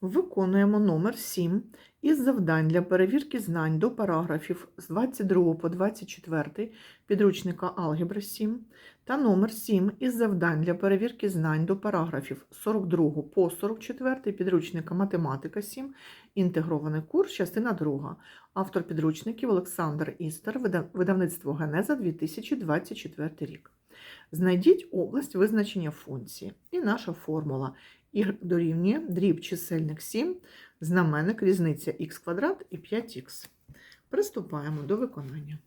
Виконуємо номер 7 із завдань для перевірки знань до параграфів з 22 по 24 підручника Алгебра 7 та номер 7 із завдань для перевірки знань до параграфів з 42 по 44 підручника Математика 7, інтегрований курс, частина 2. Автор підручників Олександр Істер, видавництво Генеза 2024 рік. Знайдіть область визначення функції. І наша формула y дорівнює дріб чисельник 7, знаменник різниця х квадрат і 5х. Приступаємо до виконання.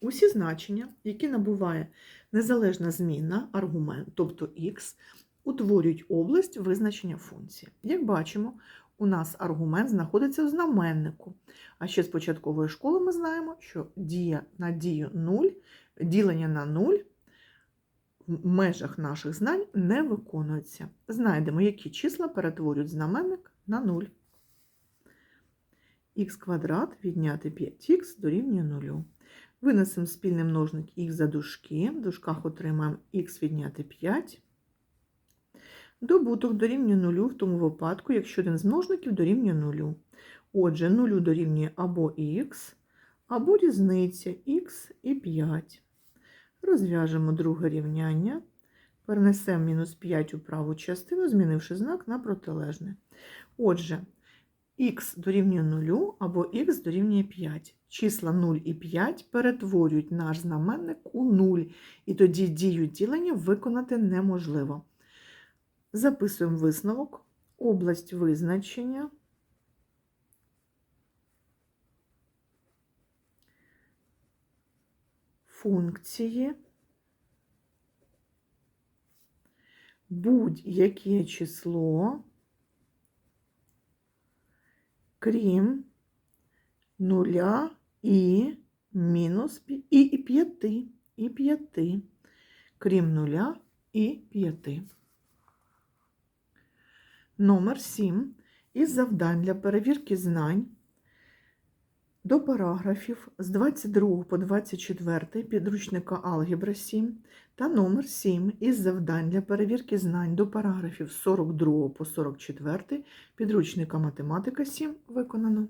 Усі значення, які набуває незалежна змінна аргумент, тобто х, утворюють область визначення функції. Як бачимо, у нас аргумент знаходиться в знаменнику. А ще з початкової школи ми знаємо, що дія на дію 0, ділення на 0 в межах наших знань не виконується. Знайдемо, які числа перетворюють знаменник на 0. х квадрат відняти 5х дорівнює 0. Винесемо спільний множник х за дужки. В дужках отримаємо х відняти 5. Добуток дорівнює 0 в тому випадку, якщо один з множників дорівнює 0. Отже, 0 дорівнює або х, або різниця х і 5. Розв'яжемо друге рівняння. Перенесемо мінус 5 у праву частину, змінивши знак на протилежне. Отже, х дорівнює 0 або х дорівнює 5. Числа 0 і 5 перетворюють наш знаменник у 0, і тоді дію ділення виконати неможливо. Записуємо висновок, область визначення. Функції будь-яке число, крім нуля і мінус і п'яти, і п'яти, крім нуля і п'яти. Номер 7 із завдань для перевірки знань до параграфів з 22 по 24 підручника Алгебра 7 та номер 7 із завдань для перевірки знань до параграфів з 42 по 44 підручника Математика 7 виконано.